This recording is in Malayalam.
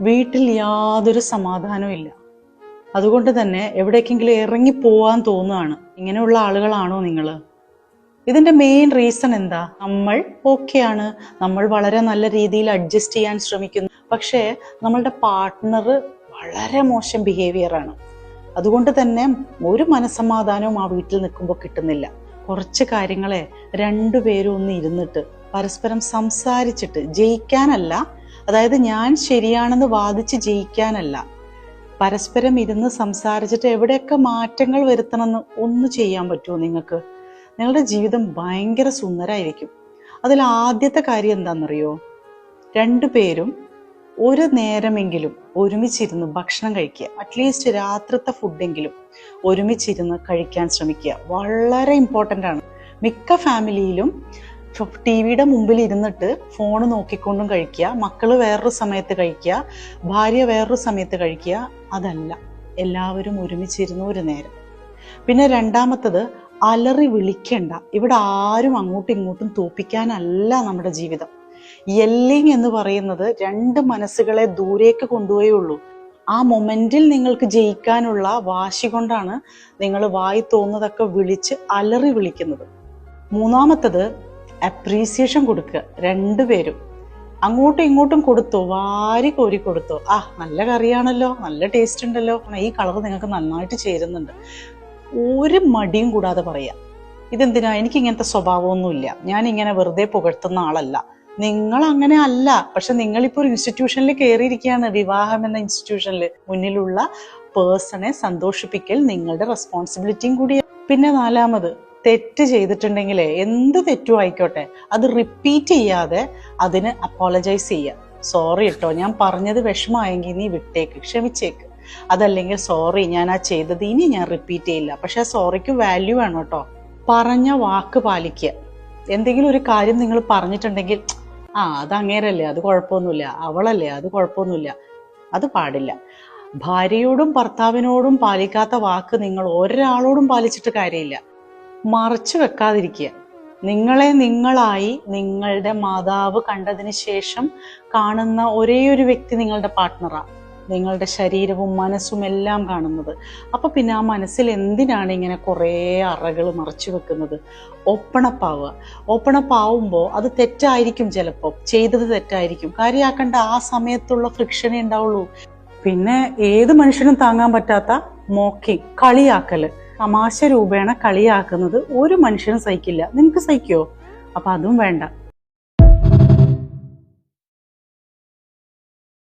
വീട്ടിൽ യാതൊരു സമാധാനവും ഇല്ല. അതുകൊണ്ട് തന്നെ എവിടേക്കെങ്കിലും ഇറങ്ങി പോവാൻ തോന്നുകയാണ്. ഇങ്ങനെയുള്ള ആളുകളാണോ നിങ്ങൾ ഇതിന്റെ മെയിൻ റീസൺ എന്താ? നമ്മൾ ഓക്കെയാണ് നമ്മൾ വളരെ നല്ല രീതിയിൽ അഡ്ജസ്റ്റ് ചെയ്യാൻ ശ്രമിക്കുന്നു. പക്ഷേ നമ്മളുടെ പാർട്ട്ണർ വളരെ മോശം ബിഹേവിയർ ആണ്. അതുകൊണ്ട് തന്നെ ഒരു മനസമാധാനവും ആ വീട്ടിൽ നിൽക്കുമ്പോൾ കിട്ടുന്നില്ല. കുറച്ച് കാര്യങ്ങളെ രണ്ടുപേരും ഒന്ന് ഇരുന്നിട്ട് പരസ്പരം സംസാരിച്ചിട്ട് ജയിക്കാനല്ല അതായത് ഞാൻ ശരിയാണെന്ന് വാദിച്ച് ജയിക്കാനല്ല. പരസ്പരം ഇരുന്ന് സംസാരിച്ചിട്ട് എവിടെയൊക്കെ മാറ്റങ്ങൾ വരുത്തണമെന്ന് ഒന്ന് ചെയ്യാൻ പറ്റുമോ നിങ്ങൾക്ക്? നിങ്ങളുടെ ജീവിതം ഭയങ്കര സുന്ദരായിരിക്കും. അതിൽ ആദ്യത്തെ കാര്യം എന്താണെന്നറിയോ? രണ്ടു പേരും ഒരു നേരമെങ്കിലും ഒരുമിച്ചിരുന്ന് ഭക്ഷണം കഴിക്കുക. അറ്റ്ലീസ്റ്റ് രാത്രിത്തെ ഫുഡെങ്കിലും ഒരുമിച്ചിരുന്ന് കഴിക്കാൻ ശ്രമിക്കുക. വളരെ ഇമ്പോർട്ടന്റ് ആണ്. മിക്ക ഫാമിലിയിലും ടി വിയുടെ മുമ്പിൽ ഇരുന്നിട്ട് ഫോൺ നോക്കിക്കൊണ്ടും കഴിക്കുക മക്കൾ വേറൊരു സമയത്ത് കഴിക്കുക ഭാര്യ വേറൊരു സമയത്ത് കഴിക്കുക അതല്ല. എല്ലാവരും ഒരുമിച്ചിരുന്നു ഒരു നേരം. പിന്നെ രണ്ടാമത്തത് അലറി വിളിക്കണ്ട. ഇവിടെ ആരും അങ്ങോട്ടും ഇങ്ങോട്ടും തോപ്പിക്കാനല്ല നമ്മുടെ ജീവിതം. യെല്ലിങ് എന്ന് പറയുന്നത് രണ്ട് മനസ്സുകളെ ദൂരേക്ക് കൊണ്ടുപോയേ ഉള്ളൂ. ആ മൊമെന്റിൽ നിങ്ങൾക്ക് ജയിക്കാനുള്ള വാശി കൊണ്ടാണ് നിങ്ങൾ വായി തോന്നുന്നതൊക്കെ വിളിച്ച് അലറി വിളിക്കുന്നത്. മൂന്നാമത്തത് അപ്രീസിയേഷൻ കൊടുക്കുക. രണ്ടുപേരും അങ്ങോട്ടും ഇങ്ങോട്ടും കൊടുത്തോ? വാരി കോരി കൊടുത്തോ? ആ നല്ല കറിയാണല്ലോ. നല്ല ടേസ്റ്റ് ഉണ്ടല്ലോ. ഈ കളർ നിങ്ങൾക്ക് നന്നായിട്ട് ചേരുന്നുണ്ട്. ഒരു മടിയും കൂടാതെ പറയാം. ഇതെന്തിനാ? എനിക്ക് ഇങ്ങനത്തെ സ്വഭാവമൊന്നുമില്ല. ഞാൻ ഇങ്ങനെ വെറുതെ പുകഴ്ത്തുന്ന ആളല്ല. നിങ്ങൾ അങ്ങനെ അല്ല. പക്ഷെ നിങ്ങളിപ്പോൾ ഒരു ഇൻസ്റ്റിറ്റ്യൂഷനിൽ കയറിയിരിക്കുകയാണ് വിവാഹം എന്ന ഇൻസ്റ്റിറ്റ്യൂഷനിൽ മുന്നിലുള്ള പേഴ്സണെ സന്തോഷിപ്പിക്കൽ നിങ്ങളുടെ റെസ്പോൺസിബിലിറ്റിയും കൂടിയാണ് പിന്നെ നാലാമത് തെറ്റ് ചെയ്തിട്ടുണ്ടെങ്കിൽ എന്ത് തെറ്റും ആയിക്കോട്ടെ. അത് റിപ്പീറ്റ് ചെയ്യാതെ അതിന് അപ്പോളജൈസ് ചെയ്യുക. സോറി കേട്ടോ ഞാൻ പറഞ്ഞത് വിഷമമായെങ്കിൽ നീ വിട്ടേക്ക് ക്ഷമിച്ചേക്ക്. അതല്ലെങ്കിൽ സോറി ഞാൻ ആ ചെയ്തത് ഇനി ഞാൻ റിപ്പീറ്റ് ചെയ്യില്ല. പക്ഷെ സോറിക്ക് വാല്യൂ വേണം കേട്ടോ. പറഞ്ഞ വാക്ക് പാലിക്കുക. എന്തെങ്കിലും ഒരു കാര്യം നിങ്ങൾ പറഞ്ഞിട്ടുണ്ടെങ്കിൽ ആ അത് അങ്ങേരല്ലേ അത് കുഴപ്പമൊന്നുമില്ല. അവളല്ലേ അത് കുഴപ്പമൊന്നുമില്ല. അത് പാടില്ല. ഭാര്യയോടും ഭർത്താവിനോടും പാലിക്കാത്ത വാക്ക് നിങ്ങൾ ഒരാളോടും പാലിച്ചിട്ട് കാര്യമില്ല. മറച്ചു വെക്കാതിരിക്കുക. നിങ്ങളെ നിങ്ങളായി നിങ്ങളുടെ മാതാവ് കണ്ടതിന് ശേഷം കാണുന്ന ഒരേ ഒരു വ്യക്തി നിങ്ങളുടെ പാർട്ട്ണറാണ് നിങ്ങളുടെ ശരീരവും മനസ്സും എല്ലാം കാണുന്നത്. അപ്പൊ പിന്നെ ആ മനസ്സിൽ എന്തിനാണ് ഇങ്ങനെ കുറേ അറകൾ മറച്ചു വെക്കുന്നത്? ഓപ്പണപ്പാവുക ആവുമ്പോൾ അത് തെറ്റായിരിക്കും ചിലപ്പോൾ ചെയ്തത് തെറ്റായിരിക്കും. കാര്യമാക്കേണ്ട ആ സമയത്തുള്ള ഫ്രിക്ഷനേ ഉണ്ടാവുള്ളൂ. പിന്നെ ഏത് മനുഷ്യനും താങ്ങാൻ പറ്റാത്ത മോക്കിങ് കളിയാക്കൽ. തമാശ രൂപേണ കളിയാക്കുന്നത് ഒരു മനുഷ്യനും സഹിക്കില്ല. നിങ്ങൾക്ക് സഹിക്കോ? അപ്പം അതും വേണ്ട.